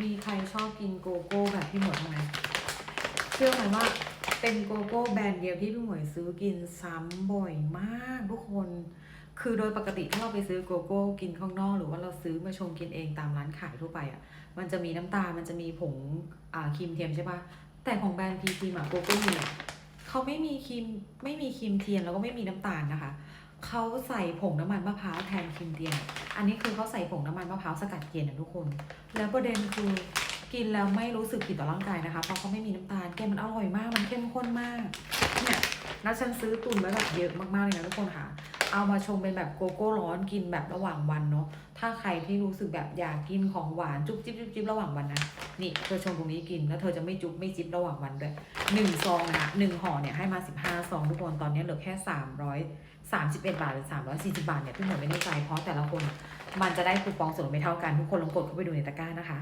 มีใครชอบกินโกโก้แบบพี่หมวยไหมเชื่อไหมว่าเป็นโกโก้แบรนด์เดียวที่พี่หมวยซื้อกินซ้ำบ่อยมากทุกคน คือโดยปกติถ้าเราไปซื้อโกโก้กินข้างนอก หรือว่าเราซื้อมาชงกินเองตามร้านขายทั่วไปอะ มันจะมีน้ำตาลมันจะมีผงอ่าครีมเทียมใช่ปะแต่ของแบรนด์พีทีมาโกโก้มีเขาไม่มีครีมไม่มีครีมเทียมแล้วก็ไม่มีน้ำตาลนะคะ เขาใส่ผงน้ำมันมะพร้าวแทนครีมเทียน อันนี้คือเขาใส่ผงน้ำมันมะพร้าวสกัดเย็นนะทุกคน แล้วประเด็นคือกินแล้วไม่รู้สึกผิดต่อร่างกายนะคะ เพราะเขาไม่มีน้ำตาล แกมันอร่อยมาก มันเข้มข้นมาก เนี่ย แล้วฉันซื้อตุนไว้แบบเยอะมากๆเลยนะทุกคนค่ะ เอามาชงเป็นแบบโกโก้ร้อนกินแบบระหว่างวันเนาะ ถ้าใครที่รู้สึกแบบอยากกินของหวานจุ๊บจิ๊บจุ๊บจิ๊บระหว่างวันนะ นี่เธอชงตรงนี้กินแล้วเธอจะไม่จุ๊บไม่จิ๊บระหว่างวันด้วยหนึ่งซองนะหนึ่งห่อเนี่ยให้มาสิบห้าซองทุกคน ตอนนี้เหลือแค่สามร้อยสามสิบเอ็ดบาทหรือสามร้อยสี่สิบาทเนี่ยพี่หมวยไม่แน่ใจเพราะแต่ละคน มันจะได้คูปองส่วนลดไม่เท่ากันทุกคนลองกดเข้าไปดูในตะกร้านะคะ